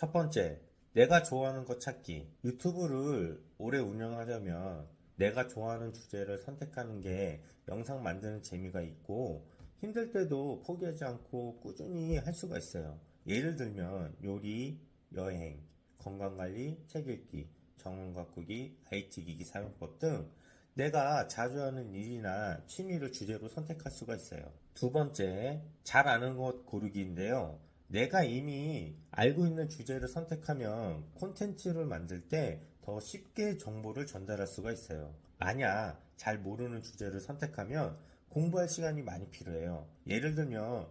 첫 번째, 내가 좋아하는 것 찾기. 유튜브를 오래 운영하려면 내가 좋아하는 주제를 선택하는 게 영상 만드는 재미가 있고 힘들 때도 포기하지 않고 꾸준히 할 수가 있어요. 예를 들면 요리, 여행, 건강관리, 책 읽기, 정원 가꾸기, IT 기기 사용법 등 내가 자주 하는 일이나 취미를 주제로 선택할 수가 있어요. 두 번째, 잘 아는 것 고르기인데요. 내가 이미 알고 있는 주제를 선택하면 콘텐츠를 만들 때 더 쉽게 정보를 전달할 수가 있어요. 만약 잘 모르는 주제를 선택하면 공부할 시간이 많이 필요해요. 예를 들면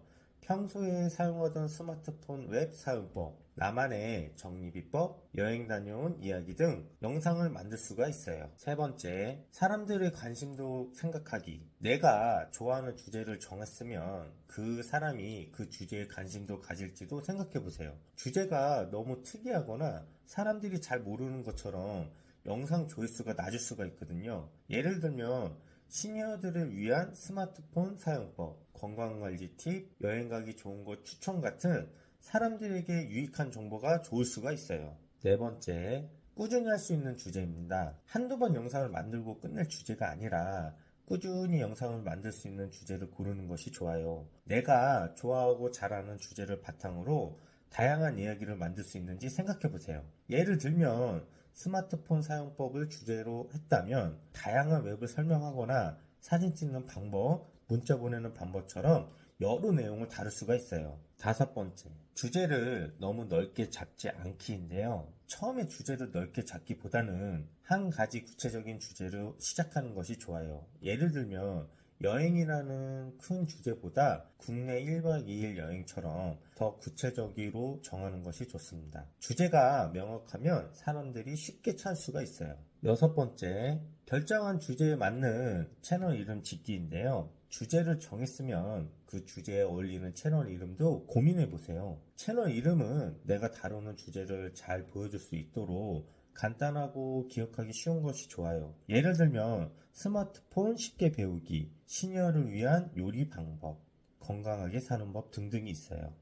평소에 사용하던 스마트폰 웹 사용법, 나만의 정리비법, 여행 다녀온 이야기 등 영상을 만들 수가 있어요. 세 번째, 사람들의 관심도 생각하기. 내가 좋아하는 주제를 정했으면 그 사람이 그 주제에 관심도 가질지도 생각해 보세요. 주제가 너무 특이하거나 사람들이 잘 모르는 것처럼 영상 조회수가 낮을 수가 있거든요. 예를 들면 시니어들을 위한 스마트폰 사용법, 건강관리 팁, 여행 가기 좋은 곳 추천 같은 사람들에게 유익한 정보가 좋을 수가 있어요. 네 번째, 꾸준히 할 수 있는 주제입니다. 한두 번 영상을 만들고 끝낼 주제가 아니라 꾸준히 영상을 만들 수 있는 주제를 고르는 것이 좋아요. 내가 좋아하고 잘하는 주제를 바탕으로 다양한 이야기를 만들 수 있는지 생각해 보세요. 예를 들면 스마트폰 사용법을 주제로 했다면 다양한 웹을 설명하거나 사진 찍는 방법, 문자 보내는 방법처럼 여러 내용을 다룰 수가 있어요. 다섯 번째, 주제를 너무 넓게 잡지 않기인데요. 처음에 주제를 넓게 잡기보다는 한 가지 구체적인 주제로 시작하는 것이 좋아요. 예를 들면 여행이라는 큰 주제보다 국내 1박 2일 여행처럼 더 구체적으로 정하는 것이 좋습니다. 주제가 명확하면 사람들이 쉽게 찾을 수가 있어요. 여섯 번째, 결정한 주제에 맞는 채널 이름 짓기인데요. 주제를 정했으면 그 주제에 어울리는 채널 이름도 고민해 보세요. 채널 이름은 내가 다루는 주제를 잘 보여줄 수 있도록 간단하고 기억하기 쉬운 것이 좋아요. 예를 들면 스마트폰 쉽게 배우기, 시니어를 위한 요리 방법, 건강하게 사는 법 등등이 있어요.